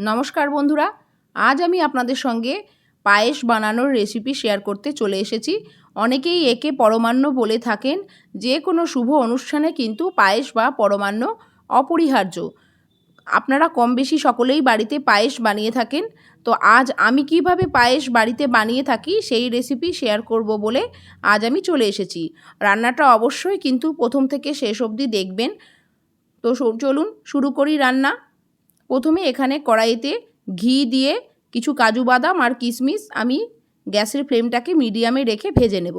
নমস্কার বন্ধুরা, আজ আমি আপনাদের সঙ্গে পায়েস বানানোর রেসিপি শেয়ার করতে চলে এসেছি। অনেকেই একে পরমান্ন বলে থাকেন, যে কোনো শুভ অনুষ্ঠানে কিন্তু পায়েস বা পরমান্ন অপরিহার্য। আপনারা কম বেশি সকলেই বাড়িতে পায়েস বানিয়ে থাকেন, তো আজ আমি কীভাবে পায়েস বাড়িতে বানিয়ে থাকি সেই রেসিপি শেয়ার করব বলে আজ আমি চলে এসেছি। রান্নাটা অবশ্যই কিন্তু প্রথম থেকে শেষ অবধি দেখবেন। তো চলুন শুরু করি রান্না। প্রথমে এখানে কড়াইতে ঘি দিয়ে কিছু কাজু বাদাম আর কিশমিশ আমি গ্যাসের ফ্লেমটাকে মিডিয়ামে রেখে ভেজে নেব।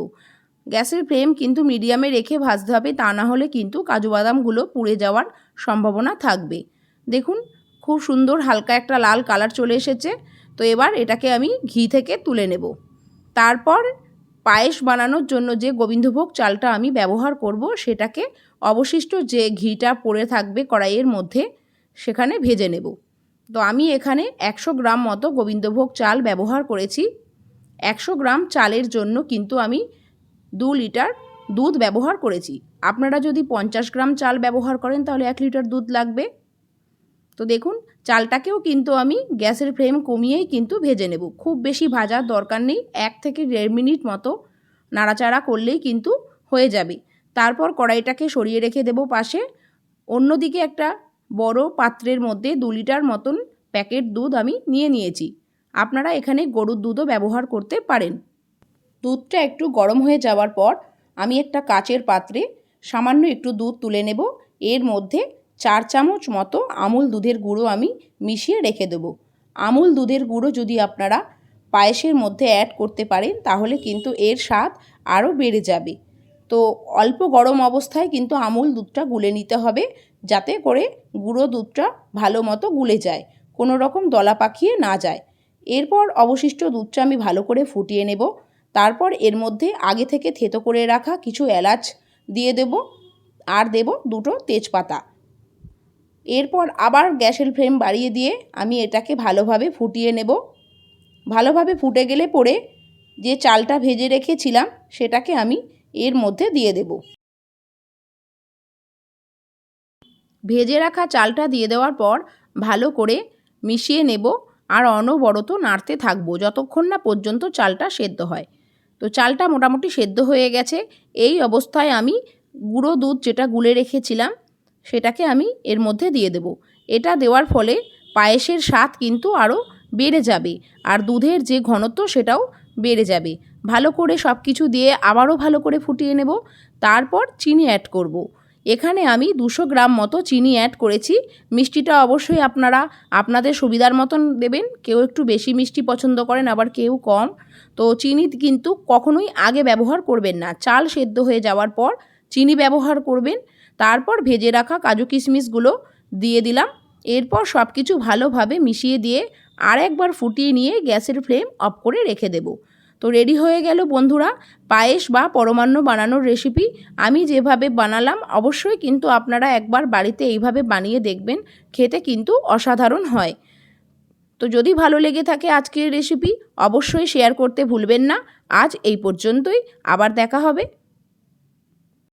গ্যাসের ফ্লেম কিন্তু মিডিয়ামে রেখে ভাজতে হবে, তা না হলে কিন্তু কাজু বাদামগুলো পুড়ে যাওয়ার সম্ভাবনা থাকবে। দেখুন, খুব সুন্দর হালকা একটা লাল কালার চলে এসেছে। তো এবার এটাকে আমি ঘি থেকে তুলে নেব। তারপর পায়েস বানানোর জন্য যে গোবিন্দভোগ চালটা আমি ব্যবহার করব, সেটাকে অবশিষ্ট যে ঘিটা পড়ে থাকবে কড়াইয়ের মধ্যে সেখানে ভেজে নেব। তো আমি এখানে একশো গ্রাম মতো গোবিন্দভোগ চাল ব্যবহার করেছি। একশো গ্রাম চালের জন্য কিন্তু আমি দু লিটার দুধ ব্যবহার করেছি। আপনারা যদি পঞ্চাশ গ্রাম চাল ব্যবহার করেন, তাহলে এক লিটার দুধ লাগবে। তো দেখুন, চালটাকেও কিন্তু আমি গ্যাসের ফ্লেম কমিয়েই কিন্তু ভেজে নেব। খুব বেশি ভাজার দরকার নেই, এক থেকে দেড় মিনিট মতো নাড়াচাড়া করলেই কিন্তু হয়ে যাবে। তারপর কড়াইটাকে সরিয়ে রেখে দেব পাশে। অন্যদিকে একটা বড় পাত্রের মধ্যে দু লিটার মতন প্যাকেট দুধ আমি নিয়ে নিয়েছি। আপনারা এখানে গরুর দুধও ব্যবহার করতে পারেন। দুধটা একটু গরম হয়ে যাওয়ার পর আমি একটা কাচের পাত্রে সামান্য একটু দুধ তুলে নেব। এর মধ্যে চার চামচ মতো আমুল দুধের গুঁড়ো আমি মিশিয়ে রেখে দেব। আমুল দুধের গুঁড়ো যদি আপনারা পায়েসের মধ্যে অ্যাড করতে পারেন, তাহলে কিন্তু এর স্বাদ আরও বেড়ে যাবে। তো অল্প গরম অবস্থায় কিন্তু আমুল দুধটা গুলে নিতে হবে যাতে করে গুঁড়ো দুধটা ভালো মতো গুলে যায়, কোনো রকম দলা পাকিয়ে না যায়। এরপর অবশিষ্ট দুধটা আমি ভালো করে ফুটিয়ে নেব। তারপর এর মধ্যে আগে থেকে থেতো করে রাখা কিছু এলাচ দিয়ে দেব আর দেব দুটো তেজপাতা। এরপর আবার গ্যাসের ফ্লেম বাড়িয়ে দিয়ে আমি এটাকে ভালোভাবে ফুটিয়ে নেব। ভালোভাবে ফুটে গেলে পরে যে চালটা ভেজে রেখেছিলাম সেটাকে আমি এর মধ্যে দিয়ে দেব। ভেজে রাখা চালটা দিয়ে দেওয়ার পর ভালো করে মিশিয়ে নেব আর অনবরত নাড়তে থাকব যতক্ষণ না পর্যন্ত চালটা সেদ্ধ হয়। তো চালটা মোটামুটি সেদ্ধ হয়ে গেছে। এই অবস্থায় আমি গুঁড়ো দুধ যেটা গুলে রেখেছিলাম সেটাকে আমি এর মধ্যে দিয়ে দেব। এটা দেওয়ার ফলে পায়েসের স্বাদ কিন্তু আরও বেড়ে যাবে আর দুধের যে ঘনত্ব সেটাও বেড়ে যাবে। ভালো করে সব কিছু দিয়ে আবারও ভালো করে ফুটিয়ে নেব। তারপর চিনি অ্যাড করব। এখানে আমি দুশো গ্রাম মতো চিনি অ্যাড করেছি। মিষ্টিটা অবশ্যই আপনারা আপনাদের সুবিধার মতন দেবেন। কেউ একটু বেশি মিষ্টি পছন্দ করেন, আবার কেউ কম। তো চিনি কিন্তু কখনোই আগে ব্যবহার করবেন না। চাল সেদ্ধ হয়ে যাওয়ার পর চিনি ব্যবহার করবেন। তারপর ভেজে রাখা কাজু কিশমিশগুলো দিয়ে দিলাম। এরপর সব কিছু ভালোভাবে মিশিয়ে দিয়ে আর একবার ফুটিয়ে নিয়ে গ্যাসের ফ্লেম অফ করে রেখে দেবো। তো রেডি হয়ে গেল বন্ধুরা, পায়েস বা পরমান্ন বানানোর রেসিপি আমি যেভাবে বানালাম, অবশ্যই কিন্তু আপনারা একবার বাড়িতে এইভাবে বানিয়ে দেখবেন, খেতে কিন্তু অসাধারণ হয়। তো যদি ভালো লেগে থাকে আজকের রেসিপি অবশ্যই শেয়ার করতে ভুলবেন না। আজ এই পর্যন্তই, আবার দেখা হবে।